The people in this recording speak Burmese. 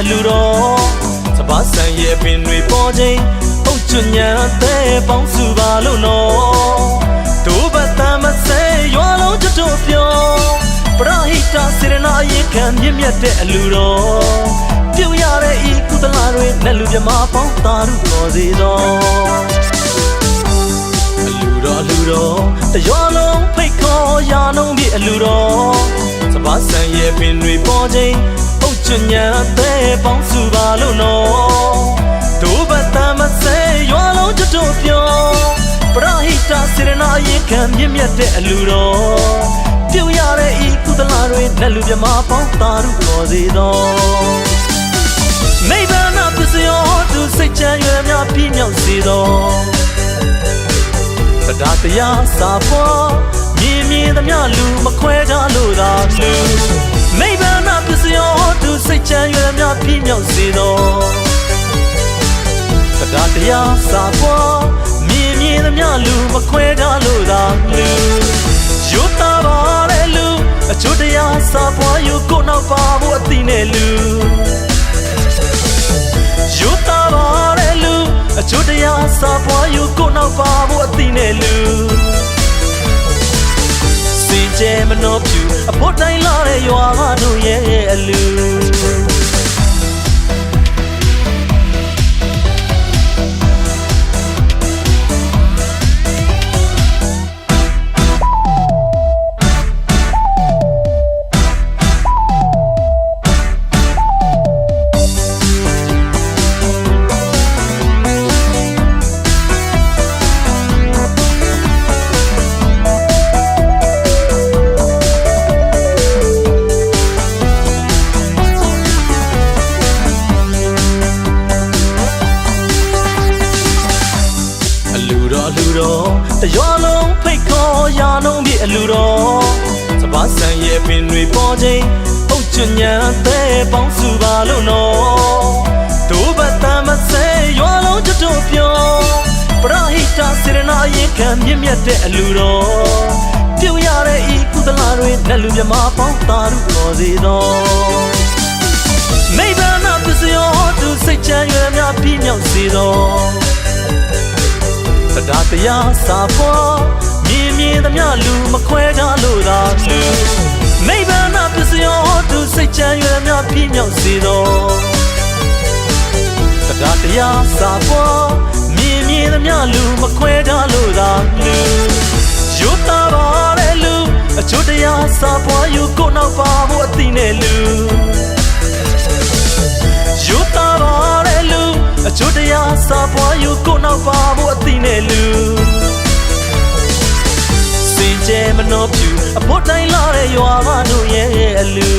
အလူတော်စပါးဆန်ရဲ့ပင်တွေပေါ်ချိန်အုတ်ချွညံတဲ့ပေါင်းစုပါလို့နော်ဒိုးဘတမဆဲရွာလုံးချွတ်တို့ပြောပရဟိတစေရနာရေခံမြင့်မြတ်တဲ့အလူတော်ပြုတ်ရတဲ့ဤကုသလာတွေနဲ့လူမြမပေါင်းသာရုတော်စေတော်အလူတော်အလူတော်တရောလုံးဖိတ်ခေါ်ရာနှုံးပြအလူတော်စပါး ဆန်ရဲ့ပင်တွေပေါ်ချိန်အုတ်ချညံအသေးပေါင်းစုပါလို့နော်ဒိုးဘတမဆဲရွာလုံးချွတ်တို့ပြောပရဟိတစေရနာရေခံမြင့်မြတ်တဲ့အလူတော်ပြုတ်ရတဲ့ဤကုသလာတွေနဲ့လူမြမပေါင်းသာရုတော်စေတော်မိဘနာပစ္စယောသူစိတ်ချမ်းရွယ်များပြည့်မြောက်စေသောတရားတရားစာပေါ်မြင်မြင် သမျှလူမခွဲကြလို့သာလူမိဘနာပစ္စယောသူစိတ်ချမ်းရွယ်များပြည့်မြောက်စေသောတရားတရားစာပေါ်မြင်မြင်သမျှလူမခွဲကြလို့သာလူယုတ်တာပါလေလူအချို့တရားစာပေါ်ယူကိုနောက်ပါဖို့အသိနဲ့လူယူတာပါလေလူအချို့တရားစာပွားယူကိုနောက်ပါဖို့အသိနဲ့လူစင် ကြဲမနှောပြူအဖို့တိုင်းလာတဲ့ရွာမတို့ရဲ့အလူ တော်တရွာလုံးဖိတ်ခေါ်ရာနှုံးပြအလူတော်စပါးဆန်ရဲ့ပင်တွေပေါ်ချိန်အုတ်ချညံတဲ့ပေါင်းစုပါလို့နော်ဒိုးဘတမဆဲရွာလုံးချွတ်တို့ပြောပရဟိတစေရနာရေခံမြင့်မြတ်တဲ့အလူတော်ပြုတ်ရတဲ့ဤကုသလာတွေနဲ့လူမြမပေါင်းသာရုတော်စေတော်မိဘနာပစ္စယောသူစိတ်ချမ်းရွယ်များပြည့်မြောက်စေသော တရားတရားစာပေါ်မြင်မြင်သမျှလူမခွဲကြလို့သာလူမိဘနာပစ္စယောသူစိတ်ချမ်းရွယ်များပြည့်မြောက်စေသောတရားတရားစာပေါ်မြင်မြင်သမျှလူမခွဲကြလို့သာလူယူတာပါလေလူအချို့တရားစာပေါ်ယူကိုနောက်ပါဖို့အသိနဲ့လူ ကိုနောက်ပါဖို့အသိနဲ့လူစင်ကြဲမနှောပြူအဖို့တိုင်းလာတဲ့ရွာမတို့ရဲ့အလူ